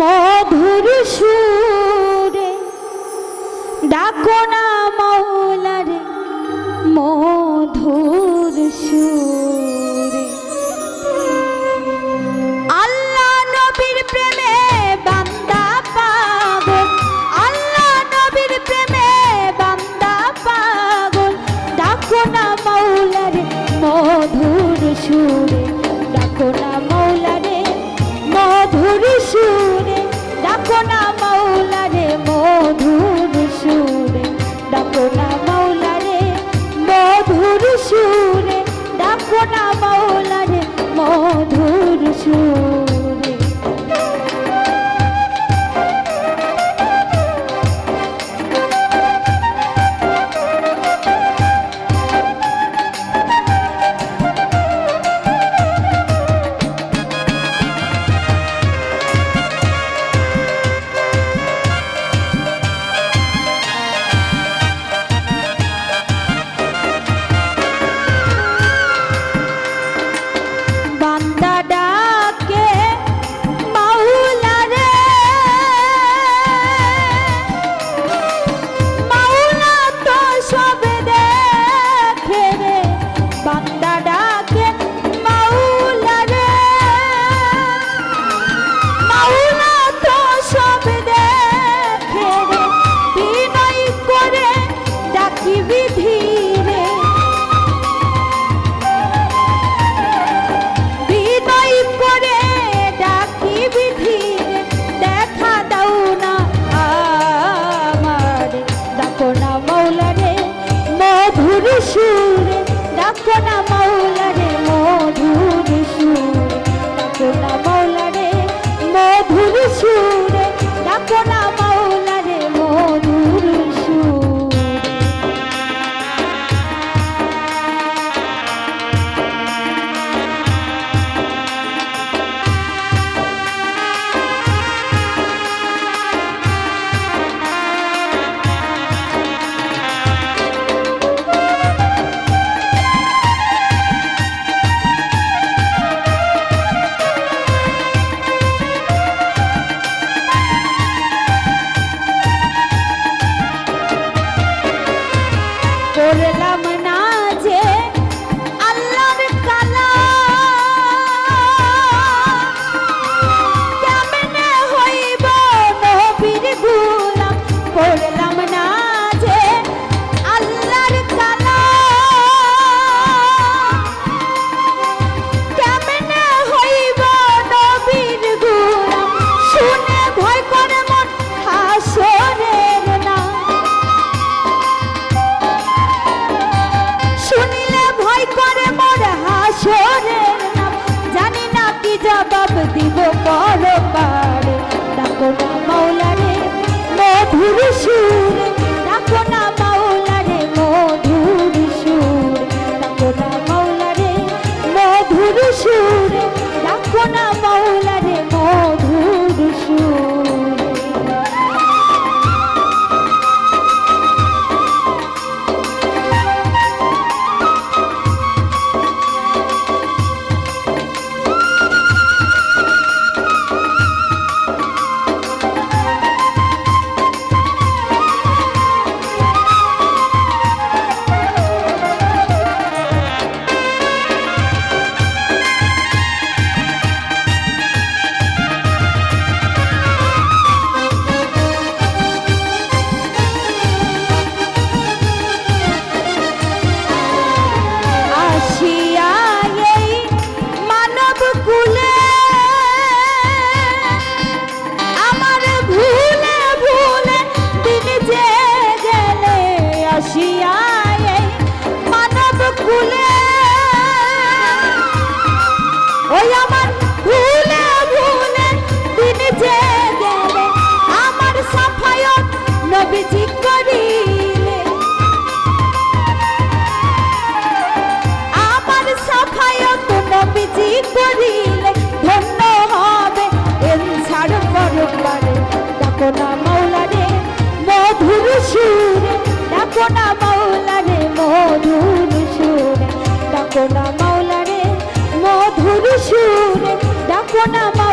মধুর সুরে, ডাকো না মৌলারে মধুর সুরে। আল্লাহ নবীর প্রেমে বান্দা পাগল, আল্লাহ নবীর প্রেমে বান্দা পাগল। ডাকো না মৌলারে মধুর সুরে, ডাকো না না না